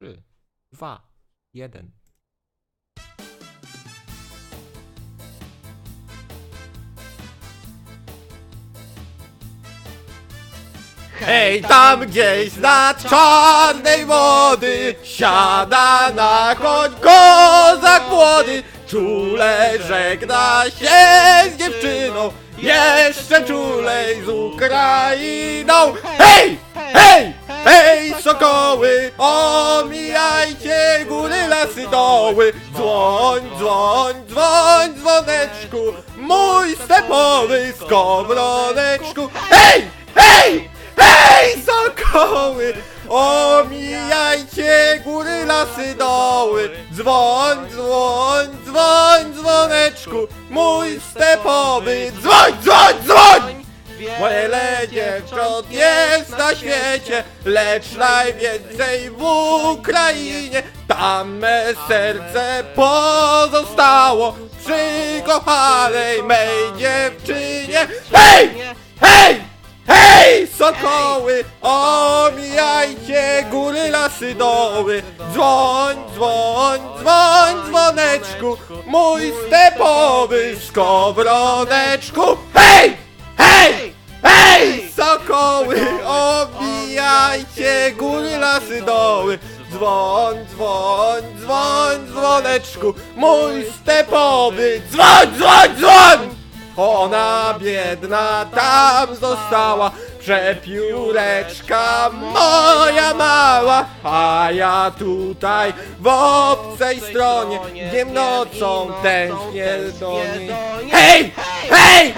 Trzy, dwa, jeden. Hej, tam gdzieś nad czarnej wody Siada na koń kozak młody Czule żegna się z dziewczyną. Jeszcze czulej z Ukrainą. Hej, sokoły Omijajcie góry, lasy, doły Dzwoń, dzwoń, dzwoń, dzwoneczku Mój stepowy skowroneczku Hej, hej, Hej, sokoły! Omijajcie góry, lasy, doły Dzwoń, dzwoń, dzwoń, dzwoneczku Mój stepowy Dzwoń, dzwoń, dzwoń! Wiele dziewcząt jest na świecie Lecz najwięcej w Ukrainie. Tam me serce pozostało Przy kochanej mej dziewczynie. Hej! Hej! Hej, sokoły, omijajcie góry, lasy, doły. Dzwoń, dzwoń, dzwoń, dzwoneczku Mój stepowy skowroneczku Hej, hej, sokoły, omijajcie góry, lasy, doły. Dzwoń, dzwoń, dzwoń, dzwoneczku Mój stepowy, dzwoń, dzwoń, dzwoń! Ona biedna tam została Przepióreczka moja mała. A ja tutaj w obcej stronie Dniem nocą tęsknię do niej. Hej! Hej!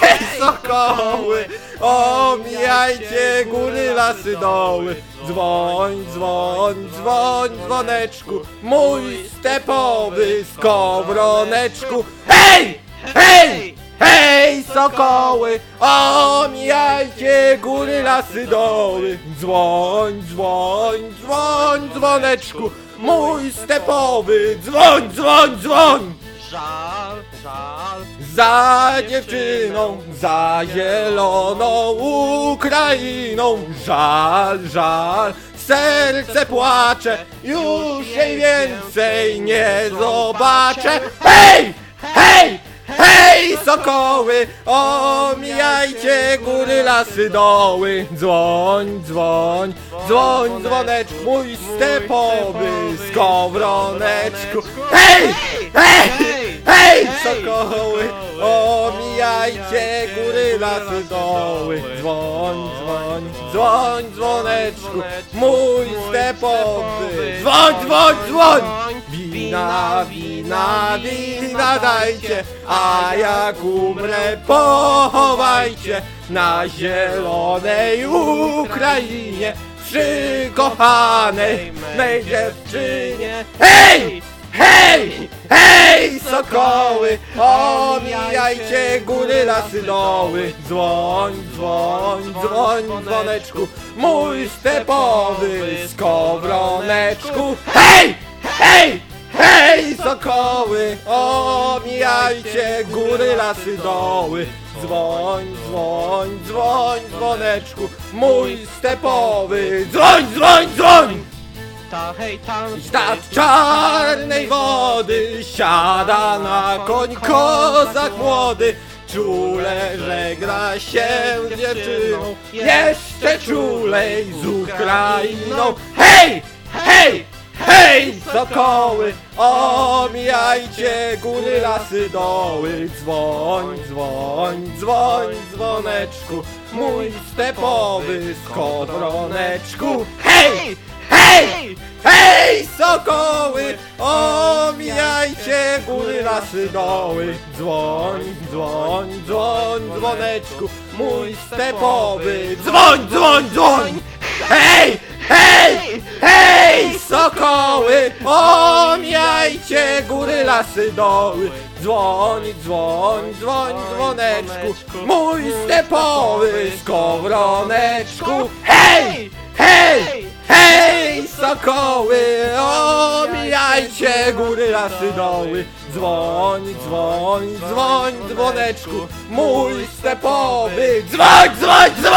Hej, sokoły! Omijajcie góry, lasy, doły Dzwoń, dzwoń, dzwoń, dzwoneczku Mój stepowy skowroneczku Hej! Hej! Hej, sokoły! Omijajcie góry, lasy, doły Dzwoń, dzwoń, dzwoń, dzwoneczku Mój stepowy Dzwoń, dzwoń, dzwoń! Żal, żal. Za dziewczyną, za zieloną Ukrainą Żal, żal, serce płacze Już jej więcej nie zobaczę Hej! Hej! Hej, sokoły! Omijajcie góry, lasy, doły Dzwoń, dzwoń, dzwoń, dzwoneczku Mój stepowy skowroneczku Hej! Hej! Hej, sokoły! Omijajcie góry, lasy, doły Dzwoń, dzwoń, dzwoń, dzwoneczku Mój stepowy Dzwoń, dzwoń, dzwoń! Wina, wina, wina dajcie A jak umrę pochowajcie Na zielonej Ukrainie Przy kochanej mej dziewczynie Hej! Hej, sokoły! Omijajcie góry, lasy, doły Dzwoń, dzwoń, dzwoń, dzwoneczku Mój stepowy skowroneczku Hej! Hej! Hej, sokoły! Omijajcie góry, lasy, doły Dzwoń, dzwoń, dzwoń, dzwoneczku Mój stepowy Dzwoń, dzwoń, dzwoń! Ta hej tam. Czarnej wody siada na koń kozak młody Czule żegna się z dziewczyną Jeszcze czulej z Ukrainą Hej! Hej! Hej! Sokoły! Omijajcie góry, lasy, doły Dzwoń, dzwoń, dzwoń, dzwoneczku Mój stepowy skowroneczku! Hej! Hej, sokoły! Omijajcie góry, lasy, doły Dzwoń, dzwoń, dzwoń, dzwoneczku Mój stepowy Dzwoń, dzwoń, dzwoń! Hej! Hej! Hej, sokoły! Omijajcie góry, lasy, doły Dzwoń, dzwoń, dzwoń, dzwoneczku Mój stepowy skowroneczku! Hej! Hej, sokoły! Omijajcie góry, lasy, doły. Dzwoń, dzwoń, dzwoń, dzwoneczku. Mój stepowy. Dzwoń, dzwoń, dzwoń!